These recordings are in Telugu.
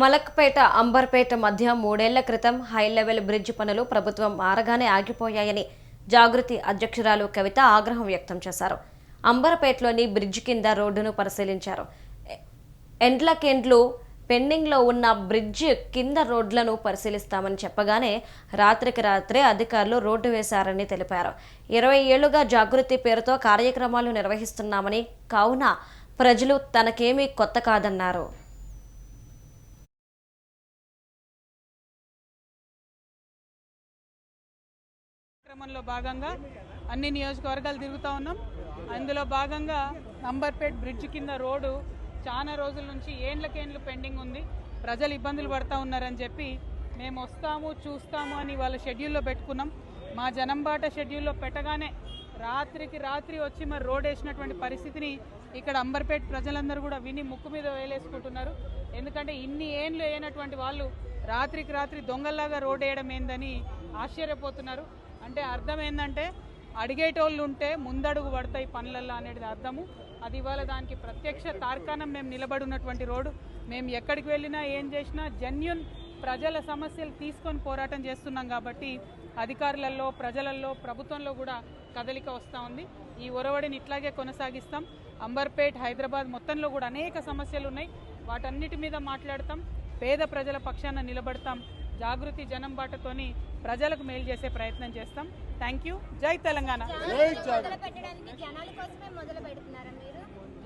మలక్పేట అంబర్పేట మధ్య మూడేళ్ళ క్రితం హై లెవెల్ బ్రిడ్జ్ పనులు ప్రభుత్వం మారగానే ఆగిపోయాయని జాగృతి అధ్యక్షురాలు కవిత ఆగ్రహం వ్యక్తం చేశారు. అంబర్పేటలోని బ్రిడ్జ్ కింద రోడ్డును పరిశీలించారు. ఎండ్లకెండ్లు పెండింగ్లో ఉన్న బ్రిడ్జ్ కింద రోడ్లను పరిశీలిస్తామని చెప్పగానే రాత్రికి రాత్రే అధికారులు రోడ్డు వేశారని తెలిపారు. ఇరవై ఏళ్ళుగా జాగృతి పేరుతో కార్యక్రమాలు నిర్వహిస్తున్నామని కావున ప్రజలు తనకేమీ కొత్త కాదన్నారు. కార్యక్రమంలో భాగంగా అన్ని నియోజకవర్గాలు తిరుగుతూ ఉన్నాం. అందులో భాగంగా అంబర్పేట్ బ్రిడ్జ్ కింద రోడ్డు చాలా రోజుల నుంచి ఏండ్లకేండ్లు పెండింగ్ ఉంది. ప్రజలు ఇబ్బందులు పడతా ఉన్నారని చెప్పి మేము వస్తాము చూస్తాము అని వాళ్ళ షెడ్యూల్లో పెట్టుకున్నాం. మా జనం బాట షెడ్యూల్లో పెట్టగానే రాత్రికి రాత్రి వచ్చి మరి రోడ్ వేసినటువంటి పరిస్థితిని ఇక్కడ అంబర్పేట్ ప్రజలందరూ కూడా విని ముక్కు మీద వేలేసుకుంటున్నారు. ఎందుకంటే ఇన్ని ఏండ్లు వేయనటువంటి వాళ్ళు రాత్రికి రాత్రి దొంగల్లాగా రోడ్ వేయడం ఏందని ఆశ్చర్యపోతున్నారు. అంటే అర్థం ఏంటంటే అడిగేటోళ్ళు ఉంటే ముందడుగు పడతాయి పనులల్లో అనేది అర్థము. అది ఇవాళ దానికి ప్రత్యక్ష తార్కాణం మేము నిలబడి ఉన్నటువంటి రోడ్డు. మేము ఎక్కడికి వెళ్ళినా ఏం చేసినా జెన్యున్ ప్రజల సమస్యలు తీసుకొని పోరాటం చేస్తున్నాం కాబట్టి అధికారులలో ప్రజలలో ప్రభుత్వంలో కూడా కదలిక వస్తూ ఉంది. ఈ ఒరవడిని ఇట్లాగే కొనసాగిస్తాం. అంబర్పేట్ హైదరాబాద్ మొత్తంలో కూడా అనేక సమస్యలు ఉన్నాయి. వాటన్నిటి మీద మాట్లాడతాం. పేద ప్రజల పక్షాన నిలబడతాం. జాగృతి జనం బాటతోని ప్రజలకు మేలు చేసే ప్రయత్నం చేస్తాం. థ్యాంక్ యూ జై తెలంగాణ.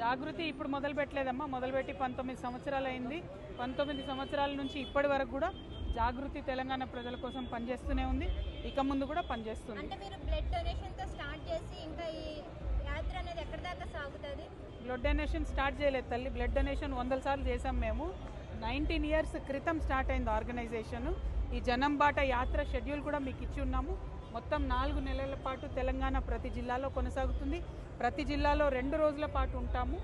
జాగృతి ఇప్పుడు మొదలు పెట్టలేదమ్మా. మొదలుపెట్టి పంతొమ్మిది సంవత్సరాలు అయింది. పంతొమ్మిది సంవత్సరాల నుంచి ఇప్పటి వరకు కూడా జాగృతి తెలంగాణ ప్రజల కోసం పనిచేస్తూనే ఉంది. ఇక ముందు కూడా పనిచేస్తుంది. బ్లడ్ డొనేషన్ స్టార్ట్ చేయలేదు తల్లి. బ్లడ్ డొనేషన్ వందల సార్లు చేసాం మేము. నైన్టీన్ ఇయర్స్ క్రితం స్టార్ట్ అయింది ఆర్గనైజేషన్. ఈ జనం బాట యాత్ర షెడ్యూల్ కూడా మీకు ఇచ్చి ఉన్నాము. మొత్తం నాలుగు నెలల పాటు తెలంగాణ ప్రతి జిల్లాలో కొనసాగుతుంది. ప్రతి జిల్లాలో రెండు రోజుల పాటు ఉంటాము.